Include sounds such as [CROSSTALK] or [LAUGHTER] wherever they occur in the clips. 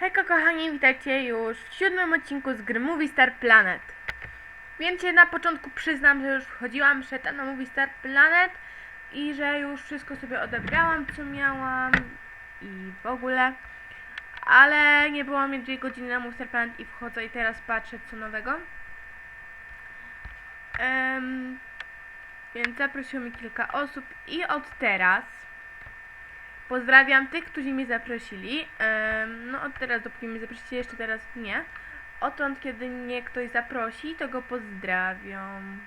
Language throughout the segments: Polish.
Hejko kochani, witajcie już w siódmym odcinku z gry Movie Star Planet. Cię na początku przyznam, że już wchodziłam przedtem na Movie Star Planet i że już wszystko sobie odebrałam, co miałam i w ogóle. Ale nie było mnie dwie godziny na Movie Star Planet i wchodzę i teraz patrzę co nowego. Em, więc zaprosiło mi kilka osób i od teraz Pozdrawiam tych, którzy mnie zaprosili. No od teraz, dopóki mnie zaprosicie, jeszcze teraz nie. Odtąd, kiedy mnie ktoś zaprosi, to go pozdrawiam.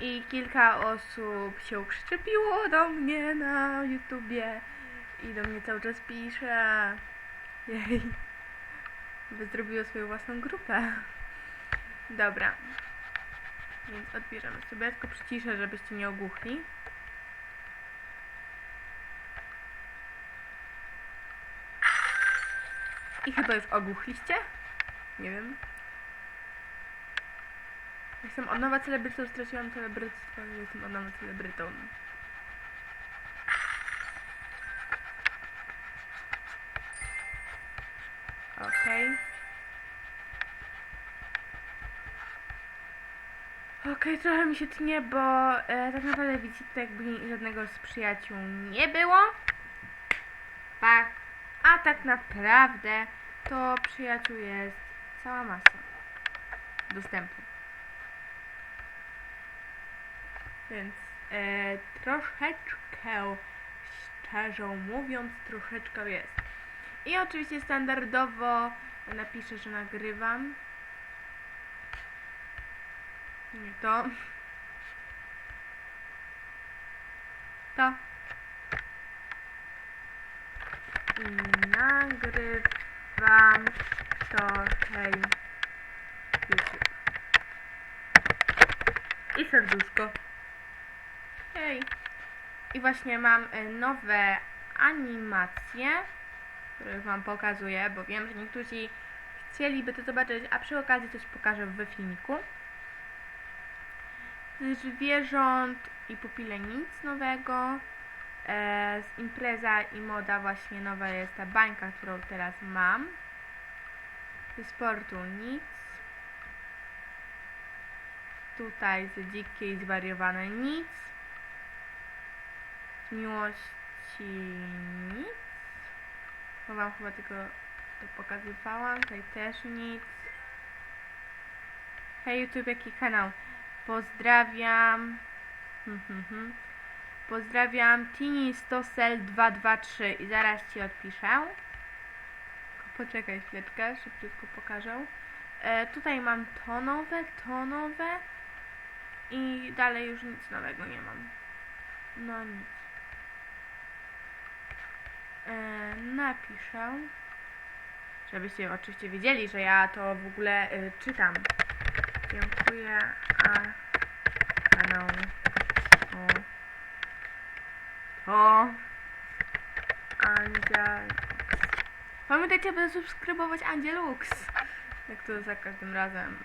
I kilka osób się ukrzypiło do mnie na YouTubie i do mnie cały czas pisze. Jej. By zrobiło swoją własną grupę. Dobra. Więc odbierzemy sobie, tylko przyciszę, żebyście nie ogłuchli. I chyba już ogłuchliście? Nie wiem. Jestem od nowa celebrytą, straciłam celebryctwo, ale jestem od nowa celebrytą. Okej. Okej, trochę mi się tnie, bo e, tak naprawdę to jakby żadnego z przyjaciół nie było. Tak. A tak naprawdę to przyjaciół jest cała masa dostępu. Więc e, troszeczkę, szczerze mówiąc, troszeczkę jest. I oczywiście standardowo napiszę, że nagrywam. To. To. I nagrywam to hej YouTube. I serduszko. Hej. I właśnie mam y, nowe animacje, które wam pokazuję, bo wiem, że niektórzy chcieliby to zobaczyć, a przy okazji coś pokażę w filmiku zwierząt i pupile nic nowego. E, z impreza i moda właśnie nowa jest ta bańka, którą teraz mam. Ze sportu nic. Tutaj z dzikiej zwariowane nic. Z miłości nic. Bo wam chyba tylko to pokazywałam. Tutaj też nic. Hej YouTube, jaki kanał? Pozdrawiam. Hmm, hmm, hmm. Pozdrawiam Tini Stosel 223 i zaraz ci odpiszę. Poczekaj chwileczkę, szybciutko pokażę. E, tutaj mam to nowe, to nowe i dalej już nic nowego nie mam. No nic. E, napiszę. Żebyście oczywiście wiedzieli, że ja to w ogóle y, czytam. Dziękuję, a kanał o to Andziel. Pamiętajcie, aby subskrybować Andzielux. Jak to za każdym razem.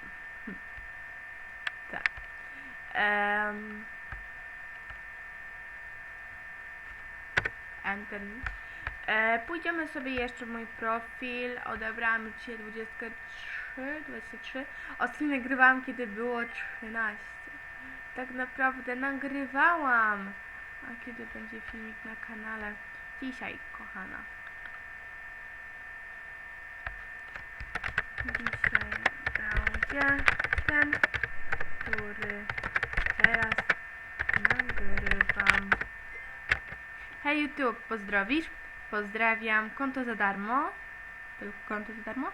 [LAUGHS] Tak. Um, Enter. E, pójdziemy sobie jeszcze w mój profil. Odebrałam dzisiaj 23, 23. Ostatnio nagrywałam, kiedy było 13. Tak naprawdę nagrywałam. A kiedy będzie filmik na kanale? Dzisiaj, kochana. Dzisiaj będzie ten, który teraz nagrywam. Hej YouTube, pozdrowisz? Pozdrawiam konto za darmo. Tylko konto za darmo?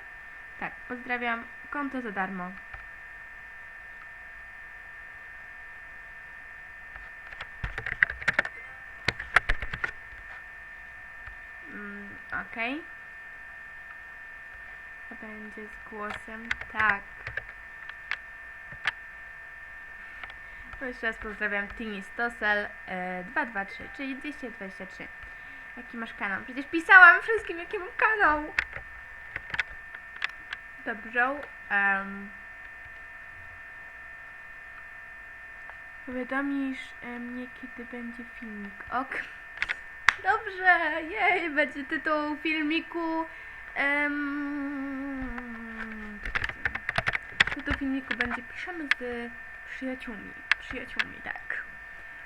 Tak, pozdrawiam konto za darmo. Mm, Okej. To będzie z głosem tak. To jeszcze raz pozdrawiam Tini Stosel e, 223, czyli 223. Jaki masz kanał? Przecież pisałam wszystkim, jaki mam kanał. Dobrze. Um, Powiadomisz mnie, kiedy będzie filmik, ok? Dobrze, jej, będzie tytuł filmiku. Um, tytuł filmiku będzie piszemy z przyjaciółmi. Przyjaciółmi, tak.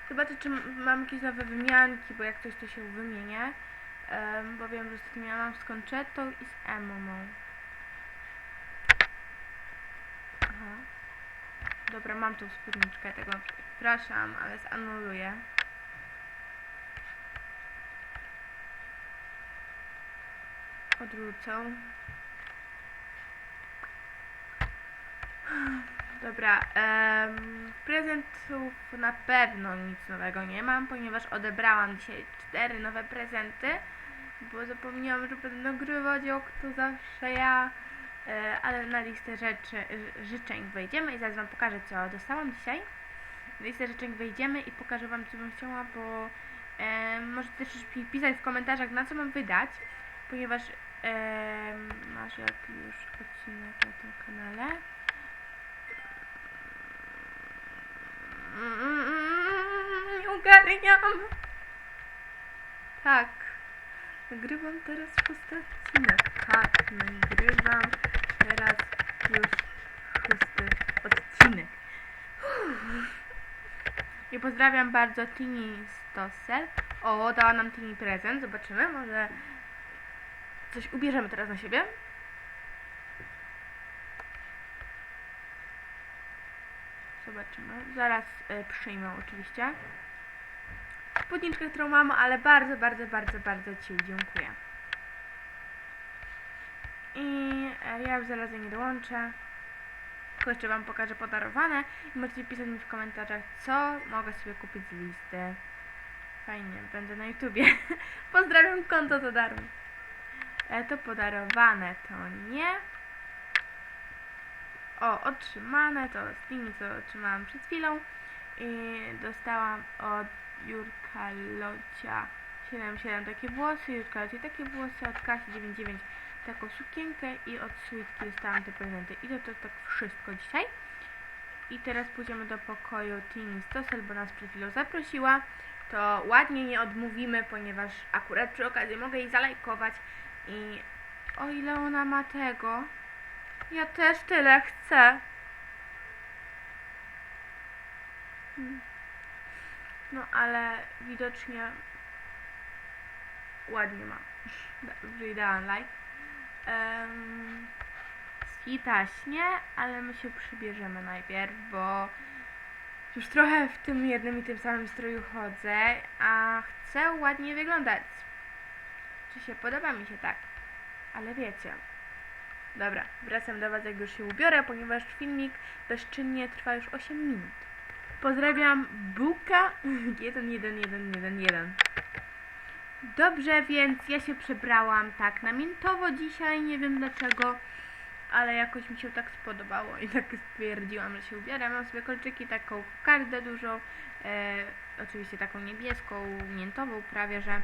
Zobaczę, czy mam jakieś nowe wymianki, bo jak coś to się wymienię. Um, bo wiem, że ostatnio miałam z Conchetą i z Emomą. Dobra, mam tą spódniczkę tego. Przepraszam, ale zanuluję. Odwrócę. Dobra, em, prezentów na pewno nic nowego nie mam, ponieważ odebrałam dzisiaj cztery nowe prezenty, bo zapomniałam, że będę nagrywać jak to zawsze ja, ale na listę rzeczy, ży- życzeń wejdziemy i zaraz Wam pokażę, co dostałam dzisiaj. Na listę życzeń wejdziemy i pokażę Wam, co bym chciała, bo e, możecie też pi- pisać w komentarzach, na co mam wydać, ponieważ e, masz jak już odcinek na tym kanale. Mm, Nie ogarniam. Tak. Nagrywam teraz szósty odcinek. Tak, nagrywam teraz już szósty odcinek. I pozdrawiam bardzo Tini Stossel. O, dała nam Tini prezent. Zobaczymy, może coś ubierzemy teraz na siebie. Zobaczymy. Zaraz e, przyjmę oczywiście. Spódniczkę, którą mam, ale bardzo, bardzo, bardzo, bardzo Ci dziękuję. I e, ja już zaraz nie dołączę. Tylko jeszcze Wam pokażę podarowane i możecie pisać mi w komentarzach, co mogę sobie kupić z listy. Fajnie, będę na YouTubie. [LAUGHS] Pozdrawiam konto za darmo. E, to podarowane to nie. O, otrzymane to z tymi, co otrzymałam przed chwilą. I dostałam od Jurka Locia 77 takie włosy, Jurka Locia takie włosy, od Kasi 99 taką sukienkę i od Sweetki dostałam te prezenty. I to, to tak wszystko dzisiaj. I teraz pójdziemy do pokoju Tini Stossel, bo nas przed chwilą zaprosiła. To ładnie nie odmówimy, ponieważ akurat przy okazji mogę jej zalajkować. I o ile ona ma tego, ja też tyle chcę. Hmm. No ale widocznie ładnie ma. Dobrze, dałam like. Um, Skitaśnie, ale my się przybierzemy najpierw, bo już trochę w tym jednym i tym samym stroju chodzę, a chcę ładnie wyglądać. Czy się podoba mi się tak? Ale wiecie. Dobra, wracam do Was, jak już się ubiorę, ponieważ filmik bezczynnie trwa już 8 minut. Pozdrawiam Buka [LAUGHS] 111111. Dobrze, więc ja się przebrałam tak na mintowo dzisiaj, nie wiem dlaczego, ale jakoś mi się tak spodobało i tak stwierdziłam, że się ubiorę. Mam sobie kolczyki, taką kardę dużą, e, oczywiście taką niebieską, miętową prawie, że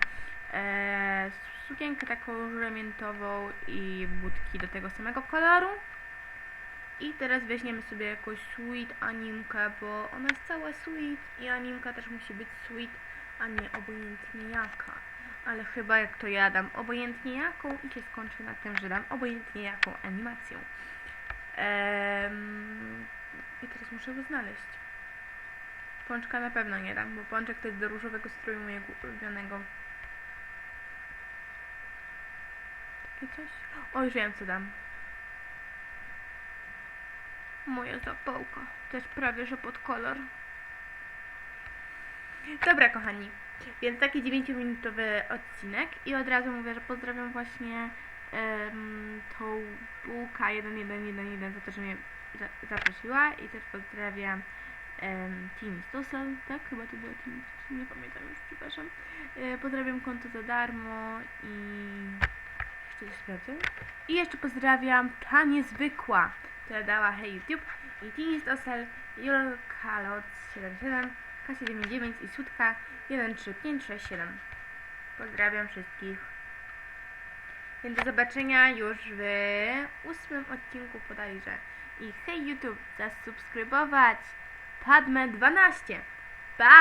e, sukienkę taką różę miętową i butki do tego samego koloru. I teraz weźmiemy sobie jakąś sweet animkę, bo ona jest cała sweet i animka też musi być sweet, a nie obojętnie jaka. Ale chyba jak to ja dam obojętnie jaką i się skończy na tym, że dam obojętnie jaką animacją. Ehm, I teraz muszę go znaleźć. Pączka na pewno nie dam, bo pączek to jest do różowego stroju mojego ulubionego. Takie coś? O, już wiem co dam. Moja zapałka. Też prawie, że pod kolor. Dobra, kochani. Więc taki 9-minutowy odcinek i od razu mówię, że pozdrawiam właśnie em, tą bułka 1111 za to, że mnie za, zaprosiła i też pozdrawiam um, Team tak? Chyba to było Team nie pamiętam już, przepraszam. E, pozdrawiam konto za darmo i I jeszcze pozdrawiam ta niezwykła, która dała Hey YouTube i Team Stossel, Julka Lot 77 K79 i Sutka 13567. Pozdrawiam wszystkich. Więc do zobaczenia już w ósmym odcinku podajże. I hej YouTube, zasubskrybować, Padme 12. Pa!